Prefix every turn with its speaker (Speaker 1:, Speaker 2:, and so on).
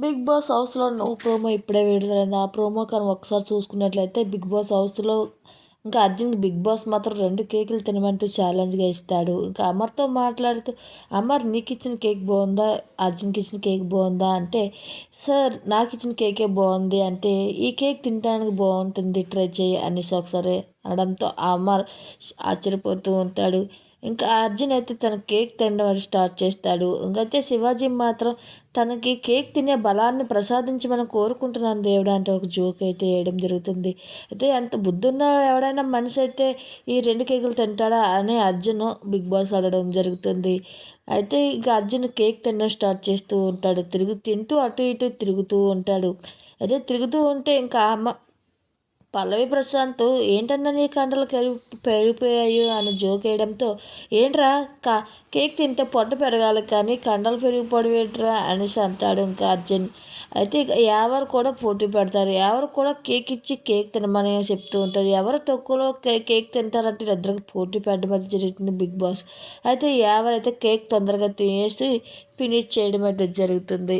Speaker 1: Big boss హౌస్లో నువ్వు promo ఇప్పుడే విడుదలైంది. ఆ ప్రోమో కానీ ఒకసారి చూసుకున్నట్లయితే బిగ్ బాస్ హౌస్లో ఇంకా అర్జున్ బిగ్ బాస్ మాత్రం రెండు కేకులు తినమంటూ ఛాలెంజ్గా ఇస్తాడు. ఇంకా అమర్తో మాట్లాడుతూ అమర్ నీకు ఇచ్చిన కేక్ బాగుందా? అర్జున్కి ఇచ్చిన కేక్ బాగుందా? అంటే సార్ నాకు ఇచ్చిన కేకే బాగుంది. అంటే ఈ కేక్ తినడానికి బాగుంటుంది. ట్రై చేయి అనేసి ఒకసారి అనడంతో అమర్ ఆశ్చర్యపోతూ ఉంటాడు. ఇంకా అర్జున్ అయితే తన కేక్ తినడం స్టార్ట్ చేస్తాడు. ఇంకైతే శివాజీ మాత్రం తనకి కేక్ తినే బలాన్ని ప్రసాదించమని కోరుకుంటున్నాను దేవుడు అంటే ఒక జోక్ అయితే వేయడం జరుగుతుంది. అయితే ఎంత బుద్ధున్న ఎవడైనా మనిషి అయితే ఈ రెండు కేకులు తింటాడా అని అర్జున్ బిగ్ బాస్ అడగడం జరుగుతుంది. అయితే ఇక అర్జున్ కేక్ తినడం స్టార్ట్ చేస్తూ ఉంటాడు. తిరుగు తింటూ అటు ఇటు తిరుగుతూ ఉంటాడు. అయితే తిరుగుతూ ఉంటే ఇంకా అమ్మ పల్లవి ప్రశాంత్ ఏంటన్నా నీ కండలు కరి పెరిగిపోయాయి అని జోక్ వేయడంతో ఏంట్రా కా కేక్ తింటే పొట్ట పెరగాలి కానీ కండలు పెరిగిపోవడం ఏంట్రా? అనేసి అంటాడు ఇంకా అర్జున్. అయితే ఎవరు కూడా పోటీ పెడతారు. ఎవరు కూడా కేక్ ఇచ్చి కేక్ తినమని చెప్తూ ఉంటారు. ఎవరు తక్కువలో కేక్ తింటారంటే ఇద్దరికి పోటీ పెట్టడం అయితే జరుగుతుంది బిగ్ బాస్. అయితే ఎవరైతే కేక్ తొందరగా తినేసి ఫినిష్ చేయడం అయితే జరుగుతుంది.